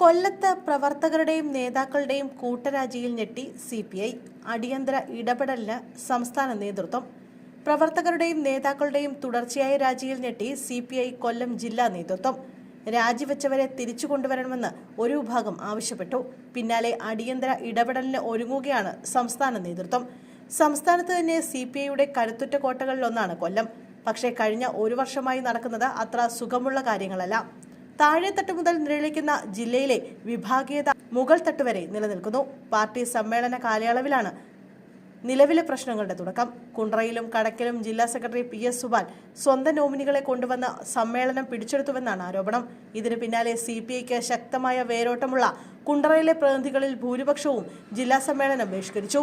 കൊല്ലത്ത് പ്രവർത്തകരുടെയും നേതാക്കളുടെയും കൂട്ടരാജിയിൽ ഞെട്ടി സി പി ഐ. അടിയന്തര ഇടപെടലിന് സംസ്ഥാന നേതൃത്വം. പ്രവർത്തകരുടെയും നേതാക്കളുടെയും തുടർച്ചയായ രാജിയിൽ ഞെട്ടി സി പി ഐ കൊല്ലം ജില്ലാ നേതൃത്വം. രാജിവെച്ചവരെ തിരിച്ചു കൊണ്ടുവരണമെന്ന് ഒരു വിഭാഗം ആവശ്യപ്പെട്ടു. പിന്നാലെ അടിയന്തര ഇടപെടലിന് ഒരുങ്ങുകയാണ് സംസ്ഥാന നേതൃത്വം. സംസ്ഥാനത്ത് തന്നെ സി പി ഐയുടെ കരുത്തുറ്റ കോട്ടകളിലൊന്നാണ് കൊല്ലം. പക്ഷേ കഴിഞ്ഞ ഒരു വർഷമായി നടക്കുന്നത് അത്ര സുഖമുള്ള കാര്യങ്ങളല്ല. താഴെത്തട്ട് മുതൽ നിലനിൽക്കുന്ന ജില്ലയിലെ വിഭാഗീയത മുകൾ തട്ട് വരെ നിലനിൽക്കുന്നു. പാർട്ടി സമ്മേളന കാലയളവിലാണ് നിലവിലെ പ്രശ്നങ്ങളുടെ തുടക്കം. കുണ്ട്രയിലും കടക്കലും ജില്ലാ സെക്രട്ടറി പി എസ് സുബാൽ സ്വന്തം നോമിനികളെ കൊണ്ടുവന്ന് സമ്മേളനം പിടിച്ചെടുത്തുവെന്നാണ് ആരോപണം. ഇതിന് പിന്നാലെ സി പി ഐക്ക് ശക്തമായ വേരോട്ടമുള്ള കുണ്ട്രയിലെ പ്രതിനിധികളിൽ ഭൂരിപക്ഷവും ജില്ലാ സമ്മേളനം ബഹിഷ്കരിച്ചു.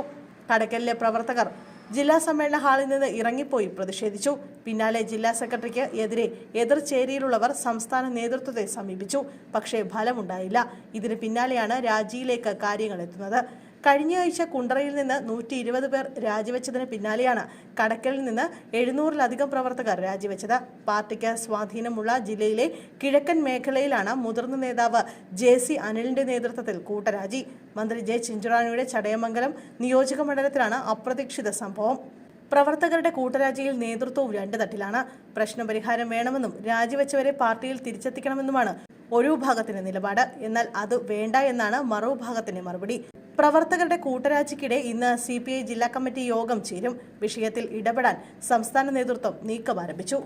കടക്കലിലെ പ്രവർത്തകർ ജില്ലാ സമ്മേളന ഹാളിൽ നിന്ന് ഇറങ്ങിപ്പോയി പ്രതിഷേധിച്ചു. പിന്നാലെ ജില്ലാ സെക്രട്ടറിക്ക് എതിരെ എതിർചേരിയിലുള്ളവർ സംസ്ഥാന നേതൃത്വത്തെ സമീപിച്ചു. പക്ഷേ ഫലമുണ്ടായില്ല. ഇതിന് പിന്നാലെയാണ് രാജിയിലേക്ക് കാര്യങ്ങൾ എത്തുന്നത്. കഴിഞ്ഞ ആഴ്ച കുണ്ടറയിൽ നിന്ന് നൂറ്റി ഇരുപത് പേർ രാജിവെച്ചതിന് പിന്നാലെയാണ് കടക്കലിൽ നിന്ന് എഴുന്നൂറിലധികം പ്രവർത്തകർ രാജിവെച്ചത്. പാർട്ടിക്ക് സ്വാധീനമുള്ള ജില്ലയിലെ കിഴക്കൻ മേഖലയിലാണ് മുതിർന്ന നേതാവ് ജെ സി അനിലിന്റെ നേതൃത്വത്തിൽ കൂട്ടരാജി. മന്ത്രി ജെ ചിഞ്ചുറാണിയുടെ ചടയമംഗലം നിയോജക മണ്ഡലത്തിലാണ് അപ്രതീക്ഷിത സംഭവം. പ്രവർത്തകരുടെ കൂട്ടരാജിയിൽ നേതൃത്വവും രണ്ട് തട്ടിലാണ്. പ്രശ്നപരിഹാരം വേണമെന്നും രാജിവെച്ചവരെ പാർട്ടിയിൽ തിരിച്ചെത്തിക്കണമെന്നുമാണ് ഒരു വിഭാഗത്തിന്റെ നിലപാട്. എന്നാൽ അത് വേണ്ട എന്നാണ് മറുവിഭാഗത്തിന്റെ മറുപടി. പ്രവർത്തകരുടെ കൂട്ടരാജിക്കിടെ ഇന്ന് സി ജില്ലാ കമ്മിറ്റി യോഗം ചേരും. വിഷയത്തിൽ ഇടപെടാൻ സംസ്ഥാന നേതൃത്വം നീക്കം ആരംഭിച്ചു.